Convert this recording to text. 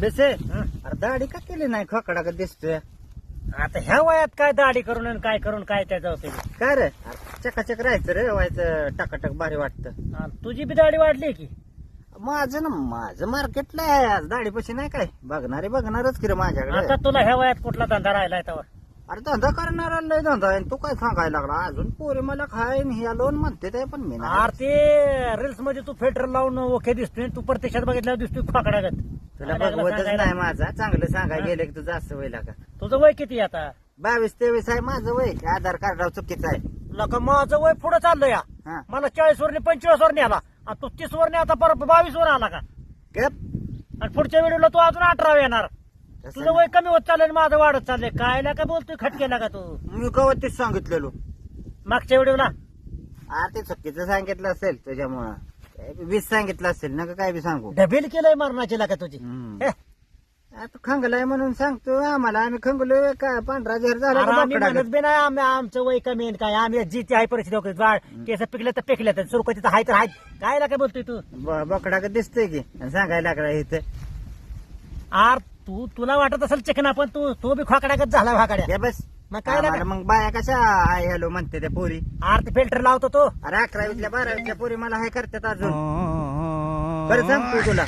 बेसे? अरे दाढी का केली नाही? खोकडा का दिसतोय? आता ह्या वयात काय दाढी करून आणि काय करून काय त्याचं होते काय रे? अरे चकाचक राहायचं रे व्हायचं टकाटक भारी वाटतं. तुझी बी दाढी वाढली की? माझं ना माझं मार्केटला आहे आज. दाढी पशी नाही काय? बघणारे बघणारच की रे माझ्याकडे. आता तुला ह्या वयात कुठला धंदा राहिलाय त्यावर अरे धंदा करणारा लय धंदा आहे. तू काय सांगायला लागला? अजून पोरी मला खाईन ह्या लोन म्हणते ते पण मी नाही. अरे ते रील्समध्ये तू फिल्टर लावून ओके दिसतोय तू प्रत्यक्षात बघितल्यावर दिसतोय खोकडागत. तुला बघवतच नाही माझा. चांगलं सांगाय गेलं की तुझं असं वय का? तुझं वय किती आता? बावीस तेवीस आहे माझं वय. आधार कार्डावर चुकीचं आहे. लका माझं वय पुढे चाललं या. हा. मला चाळीस वरने पंचवीस वर आला. आणि तू तीस वरने आता परत बावीस वर आला का? गप. आणि पुढच्या व्हिडिओला तू अजून अठरा येणार. तसं तुझं वय कमी होत चाललंय आणि माझं वाढत चाललंय. काय का बोलतोय खटकेला का तू. मी कवत तेच सांगितलेलो. मागच्या व्हिडिओला? आ ते चुकीचं सांगितलं असेल बी वीस सांगितलं असेल नका काय बी सांगू. डबेल केलंय मरणाची का तुझी. हम्म. हे, आता खंगलाय म्हणून सांगतो आम्हाला आम्ही खंगलोय काय पांढरा झेर झाला अरे का आम्ही बोकडा म्हणत बी नाही आम्ही आमचं वय कमी आहे काय आम्ही जी ती आहे परिस्थिती केस पिकले तर पिकले तर सुरकती तर हाय तर हाय काय काय बोलतोय तू? ब- बोकडा का दिसतोय की आणि सांगायला लागला इथं. आर तू तुला वाटत असेल चिकना पण तू तू बी खोकड्यागत झाला भाकड्या. या बस. मग काय आम्हाला? मग बाया कशा हाय हॅलो म्हणते त्या पोरी? आर ते फिल्टर लावतो तो. अरे अकरावीतल्या बारावीतल्या पोरी मला हाय करतात अजून. बरं सांगतो तुला.